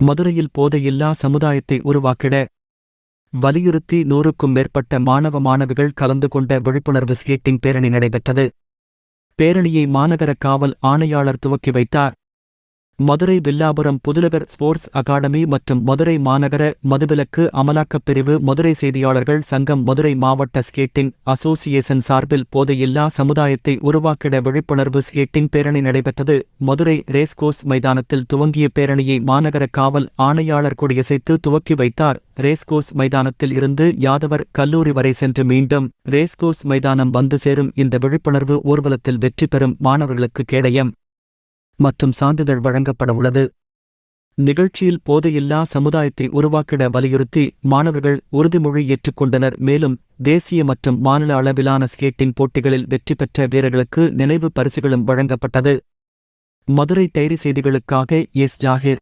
மதுரையில் போதையில்லா சமுதாயத்தை உருவாக்கிட வலியுறுத்தி நூறுக்கும் மேற்பட்ட மாணவ மாணவிகள் கலந்து கொண்ட விழிப்புணர்வு ஸ்கேட்டிங் பேரணி நடைபெற்றது. பேரணியை மாநகர காவல் ஆணையாளர் துவக்கி வைத்தார். மதுரை வில்லாபுரம் புதுநகர் ஸ்போர்ட்ஸ் அகாடமி மற்றும் மதுரை மாநகர மதுவிலக்கு அமலாக்கப் பிரிவு மதுரை செய்தியாளர்கள் சங்கம் மதுரை மாவட்ட ஸ்கேட்டிங் அசோசியேஷன் சார்பில் போதையில்லா சமுதாயத்தை உருவாக்கிட விழிப்புணர்வு ஸ்கேட்டிங் பேரணி நடைபெற்றது. மதுரை ரேஸ்கோஸ் மைதானத்தில் துவங்கிய பேரணியை மாநகர காவல் ஆணையாளர் கொடியசைத்து துவக்கி வைத்தார். ரேஸ்கோஸ் மைதானத்தில் இருந்து யாதவர் கல்லூரி வரை சென்று மீண்டும் ரேஸ்கோஸ் மைதானம் வந்து சேரும் இந்த விழிப்புணர்வு ஊர்வலத்தில் வெற்றி பெறும் மாணவர்களுக்கு கேடயம். மற்றும் சான்றிதழ் வழங்கப்பட உள்ளது. நிகழ்ச்சியில் போதையில்லா சமுதாயத்தை உருவாக்கிட வலியுறுத்தி மாணவர்கள் உறுதிமொழி ஏற்றுக்கொண்டனர். மேலும் தேசிய மற்றும் மாநில அளவிலான ஸ்கேட்டிங் போட்டிகளில் வெற்றி பெற்ற வீரர்களுக்கு நினைவு பரிசுகளும் வழங்கப்பட்டது. மதுரை டைரி செய்திகளுக்காக எஸ். ஜாகிர்.